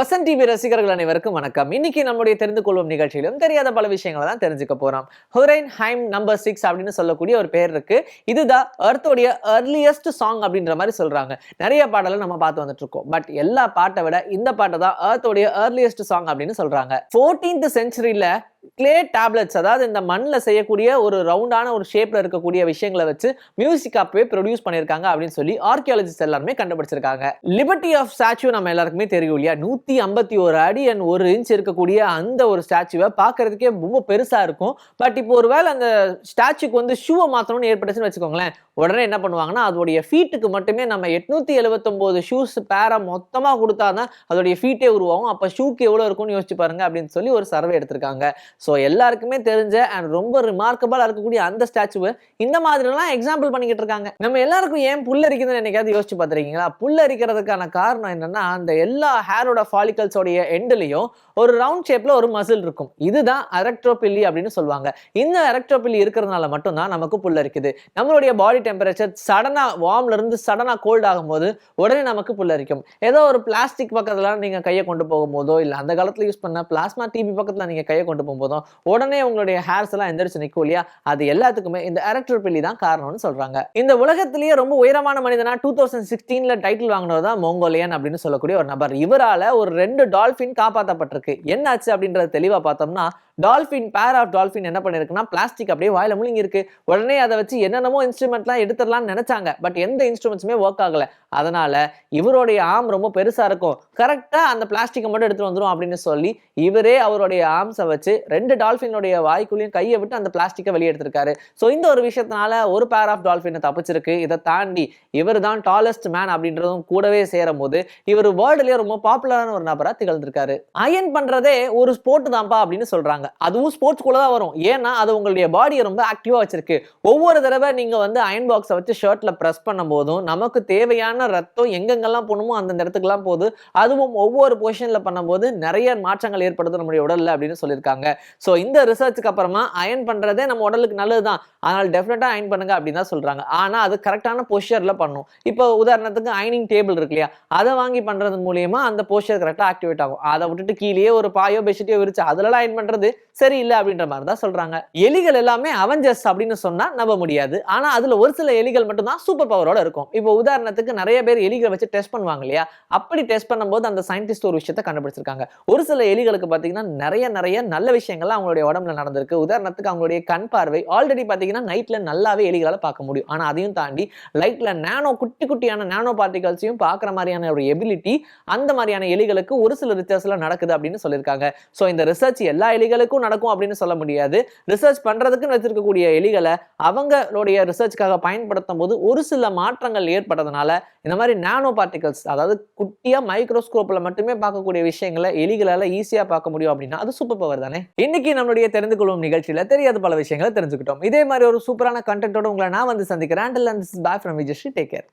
Vasanth TV ரசிகர்கள் அனைவருக்கும் வணக்கம். இன்னைக்கு நம்முடைய தெரிந்து கொள்வோம் நிகழ்ச்சியிலும் தெரியாத பல விஷயங்களை தான் தெரிஞ்சுக்க போறோம். ஹொரைன் ஹைம் நம்பர் சிக்ஸ் அப்படின்னு சொல்லக்கூடிய ஒரு பேர் இருக்கு. இதுதான் அர்த்தோடைய அர்லியஸ்ட் சாங் அப்படின்ற மாதிரி சொல்றாங்க. நிறைய பாடலை நம்ம பார்த்து வந்துட்டு இருக்கோம். பட் எல்லா பாட்டை விட இந்த பாட்டை தான் அர்த்தோடைய அர்லியஸ்ட் சாங் அப்படின்னு சொல்றாங்க. ஃபோர்டீன்த் சென்ச்சுரியில கிளே டேப்லெட்ஸ் அதாவது இந்த மண்ணில் செய்யக்கூடிய ஒரு ரவுண்டான ஒரு ஷேப்பில் இருக்கக்கூடிய விஷயங்களை வச்சு மியூசிக் அப்பவே ப்ரொடியூஸ் பண்ணியிருக்காங்க அப்படின்னு சொல்லி ஆர்கியாலஜிஸ்ட் எல்லாருமே கண்டுபிடிச்சிருக்காங்க. லிபர்ட்டி ஆஃப் ஸ்டாச்சு நம்ம எல்லாருக்குமே தெரியும் இல்லையா? நூற்றி ஐம்பத்தி ஒரு அடி அண்ட் ஒரு இன்ச் இருக்கக்கூடிய அந்த ஒரு ஸ்டாச்சுவை பார்க்கறதுக்கே ரொம்ப பெருசாக இருக்கும். பட் இப்போ ஒருவேளை அந்த ஸ்டாச்சுக்கு வந்து ஷூவை மாற்றணும்னு ஏற்பட்டுச்சுன்னு வச்சுக்கோங்களேன் உடனே என்ன பண்ணுவாங்கன்னா அதோடைய ஃபீட்டுக்கு மட்டுமே நம்ம எட்நூற்றி எழுபத்தொம்போது ஷூஸ் பேரா மொத்தமாக கொடுத்தாதான் அதோடைய ஃபீட்டே உருவாகும். அப்போ ஷூக்கு எவ்வளோ இருக்கும்னு யோசிச்சு பாருங்க அப்படின்னு சொல்லி ஒரு சர்வே எடுத்திருக்காங்க. ஸோ எல்லாருக்குமே தெரிஞ்ச அண்ட் ரொம்ப ரிமார்க்கபிளாக இருக்கக்கூடிய அந்த ஸ்டாச்சுவை இந்த மாதிரிலாம் எக்ஸாம்பிள் பண்ணிக்கிட்டு இருக்காங்க. நம்ம எல்லாருக்கும் ஏன் புல் அரிக்குதுன்னு என்னைக்காவது யோசிச்சு பார்த்துருக்கீங்களா? புல் அரிக்கிறதுக்கான காரணம் என்னன்னா அந்த எல்லா ஹேரோட ஃபாலிக்கல்ஸோடைய எண்ட்லையும் ஒரு ரவுண்ட் ஷேப்ல ஒரு மசில் இருக்கும். இதுதான் எரக்ட்ரோபில்லி அப்படின்னு சொல்லுவாங்க. இந்த எரக்ட்ரோபில்லி இருக்கிறதுனால மட்டும்தான் நமக்கு புல் அரிக்குது. நம்மளுடைய பாடி டெம்பரேச்சர் சடனா வார்ம்ல இருந்து சடனா கோல்ட் ஆகும்போது உடனே நமக்கு புல் அரிக்கும். ஏதோ ஒரு பிளாஸ்டிக் பக்கத்துல நீங்க கையை கொண்டு போகும்போதோ இல்லை அந்த காலத்துல யூஸ் பண்ண பிளாஸ்மா டிபி பக்கத்துல நீங்க கையை கொண்டு போகும்போது போதும். உடனே உங்களுடைய ஹேர்ஸ் எல்லாம் எந்திரிச்சு நிற்கும் இல்லையா? அது எல்லாத்துக்குமே இந்த எரக்ட்ரோபில்லி தான் காரணம்னு சொல்றாங்க. இந்த உலகத்திலேயே ரொம்ப உயரமான மனிதனா டூ தௌசண்ட் சிக்ஸ்டீன்ல டைட்டில் வாங்கினவர் தான் மோங்கோலியன் அப்படின்னு சொல்லக்கூடிய ஒரு நபர். இவரால ஒரு ரெண்டு டால்பின் காப்பாற்றப்பட்டிருக்கு என்னாச்சு அப்படின்றத தெளிவா பார்த்தோம்னா டால்ஃபின் பேர் ஆஃப் டால்ஃபின் என்ன பண்ணிருக்குன்னா பிளாஸ்டிக் அப்படியே வாயில முழுங்கி இருக்கு உடனே அதை வச்சு என்னென்னமோ இன்ஸ்ட்ருமெண்ட்லாம் எடுத்துடலாம்னு நினைச்சாங்க. பட் எந்த இன்ஸ்ட்ருமெண்ட்ஸுமே ஒர்க் ஆகல. அதனால இவருடைய ஆம் ரொம்ப பெருசா இருக்கும். கரெக்டா அந்த பிளாஸ்டிக்கை மட்டும் எடுத்துட்டு வந்துடும் அப்படின்னு சொல்லி இவரே அவருடைய ஆர்ம்ஸை வச்சு ரெண்டு டால்ஃபினுடைய வாய்க்குள்ளேயும் கையை விட்டு அந்த பிளாஸ்டிக்கை வெளியே எடுத்திருக்காரு. ஸோ இந்த ஒரு விஷயத்தினால ஒரு பேர் ஆஃப் டால்ஃபினை தப்பிச்சிருக்கு. இதை தாண்டி இவர் தான் டாலஸ்ட் மேன் அப்படின்றதும் கூடவே சேரும் போது இவர் வேர்ல்டுலேயே ரொம்ப பாப்புலரான ஒரு நபராக திகழ்ந்திருக்காரு. அயன் பண்ணுறதே ஒரு ஸ்போர்ட் தான்ப்பா அப்படின்னு சொல்கிறாங்க அதுவும் ஸ்போர்ட்ஸ் கூட தான் வரும். ஏன்னா அது உங்களுடைய பாடியை ரொம்ப ஆக்டிவாக வச்சிருக்கு. ஒவ்வொரு தடவை நீங்கள் வந்து அயன் பாக்ஸை வச்சு ஷர்ட்டில் ப்ரெஸ் பண்ணும் போதும் நமக்கு தேவையான ரத்தம் எங்கெங்கெல்லாம் போகணுமோ அந்த இடத்துக்குலாம் போகுது. அதுவும் ஒவ்வொரு பொசிஷனில் பண்ணும்போது நிறைய மாற்றங்கள் ஏற்படுது நம்முடைய உடலில் அப்படின்னு சொல்லியிருக்காங்க. ஸோ இந்த ரிசர்ச்சுக்கு அப்புறமா அயன் பண்ணுறதே நம்ம உடலுக்கு நல்லது தான் அதனால் டெஃபினட்டாக அயன் பண்ணுங்க அப்படின்னு தான் சொல்கிறாங்க ஆனால் அது கரெக்டான பொஷரில் பண்ணும். இப்போ உதாரணத்துக்கு அயனிங் டேபிள் இருக்கு இல்லையா? அதை வாங்கி பண்ணுறது மூலியமாக அந்த போஸ்டர் கரெக்டாக ஆக்டிவேட் ஆகும். அதை விட்டுட்டு கீழேயே ஒரு பாயோ பெட்ஷீட்டோ விரிச்சு அதுலலாம் அயன் பண்றது சரியில்லை அப்படின்ற மாதிரி தான் சொல்கிறாங்க எலிகள் எல்லாமே அவெஞ்சர்ஸ் அப்படின்னு சொன்னால் நம்ப முடியாது. ஆனால் அதில் ஒரு சில எலிகள் மட்டும்தான் சூப்பர் பவரோட இருக்கும். இப்போ உதாரணத்துக்கு நிறைய பேர் எலிகளை வச்சு டெஸ்ட் பண்ணுவாங்க இல்லையா? அப்படி டெஸ்ட் பண்ணும்போது அந்த சயின்டிஸ்ட் ஒரு விஷயத்தை கண்டுபிடிச்சிருக்காங்க. ஒரு சில எலிகளுக்கு பார்த்தீங்கன்னா நிறைய நிறைய நல்ல விஷயம் விஷயங்கள்லாம் அவங்களுடைய உடம்புல நடந்திருக்கு. உதாரணத்துக்கு அவங்களுடைய கண் பார்வை ஆல்ரெடி பார்த்தீங்கன்னா நைட்ல நல்லாவே எலிகளால் பார்க்க முடியும். ஆனால் அதையும் தாண்டி லைட்ல நானோ குட்டி குட்டியான நானோ பார்ட்டிகல்ஸையும் பார்க்குற மாதிரியான ஒரு எபிலிட்டி அந்த மாதிரியான எலிகளுக்கு ஒரு சில ரிசர்ச்ல நடக்குது அப்படின்னு சொல்லியிருக்காங்க. ஸோ இந்த ரிசர்ச் எல்லா எலிகளுக்கும் நடக்கும் அப்படின்னு சொல்ல முடியாது. ரிசர்ச் பண்றதுக்குன்னு வச்சிருக்கக்கூடிய எலிகளை அவங்களுடைய ரிசர்ச்காக பயன்படுத்தும் போது ஒரு சில மாற்றங்கள் ஏற்பட்டதுனால இந்த மாதிரி நானோ பார்ட்டிகல்ஸ் அதாவது குட்டியா மைக்ரோஸ்கோப்ல மட்டுமே பார்க்கக்கூடிய விஷயங்களை எலிகளால் ஈஸியாக பார்க்க முடியும் அப்படின்னா அது சூப்பர் பவர் தானே? இன்னைக்கு நம்மளுடைய தெரிந்து கொள்ளும் நிகழ்ச்சியில தெரியாத பல விஷயங்களை தெரிஞ்சுக்கிட்டோம். இதே மாதிரி ஒரு சூப்பரான கண்டென்ட்டோட உங்களை நான் வந்து சந்திக்கிறேன். And bye from Vijay take care